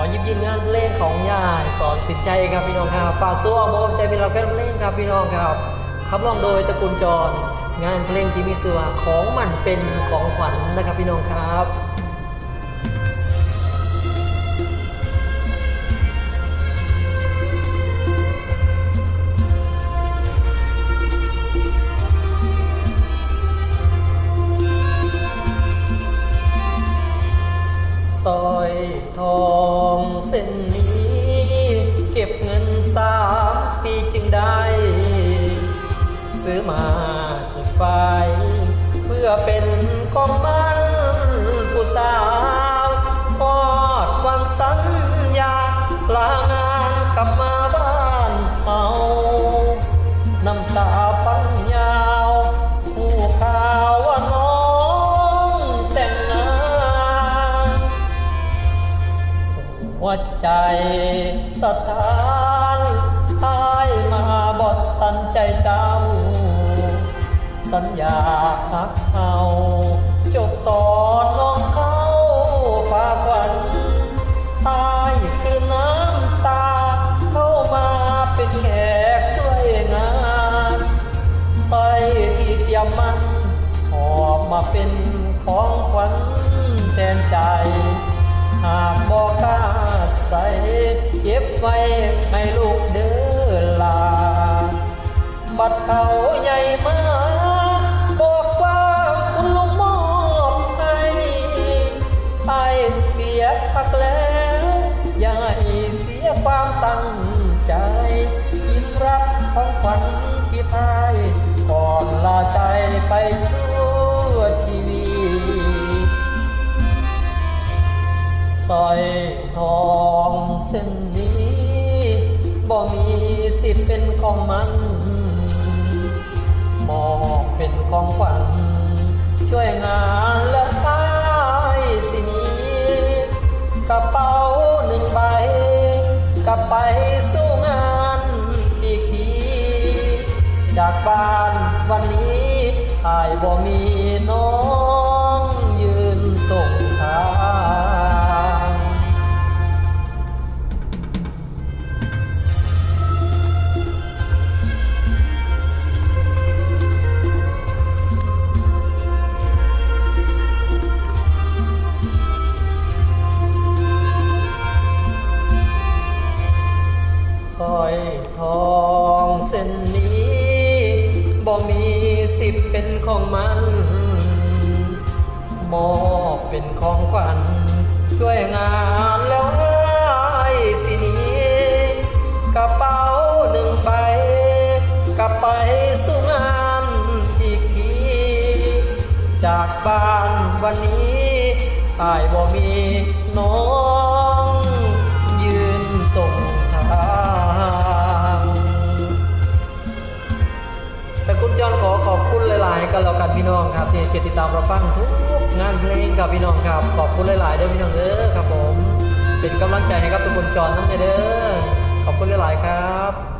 อหยิบยินงานเพลงของยายสอนสินใจครับพี่น้องครับฝากสู้เอาโมใจเป็นเราแฟนเพลงครับพี่น้องครับขับร้องโดยตระกูลจร งานเพลงที่มีชื่อว่าของมันเป็นของขวัญนะครับพี่น้องครับสร้อยทอง เส้นนี้ เก็บเงินสามปีจึงได้ ซื้อมาจากฝ่ายเพื่อเป็น หัวใจสถานอายมาบดตันใจเจ้า สัญญาหักเอาจบตอนน้องเข้าฝากวันตายคือน้ำตา เข้ามาเป็นแขกช่วยงานใสร้อยที่เตรียมมันหอบมาเป็นของขวัญแทนใจ หากบอกกล้าใส่เก็บไว้ให้ลูกเดินลา บัดเขาใหญ่มาบอกว่าคุณลุงมอบให้ไปเสียพักแล้วอย่าให้เสียความตั้งใจ ยิ้มรับของขวัญที่พายก่อนลาใจไปช่ว สร้อยทองเส้นนี้บ่มีสิทธิ์เป็นของมันมองเป็นของขวัญช่วยงานและตายสินี้ กระเป๋าหนึ่งใบกลับไปสู้งานอีกที จากบ้านวันนี้อายบ่มีน้อง บ่มีสิทธิ์เป็นของมัน มอบเป็นของขวัญช่วยงานแล้วให้สินี้กระเป๋าหนึ่งใบกลับไปสู่งานอีกที จากบ้านวันนี้อายบ่มีน้อง ยืนส่งทาง เกียรติดตามเราฟังทุกงานเพลงกับพี่น้องครับขอบคุณหลายๆเด้อพี่น้องเด้อครับผม เป็นกำลังใจให้กับทุกคนจอนทั้งในเด้อขอบคุณหลายๆครับ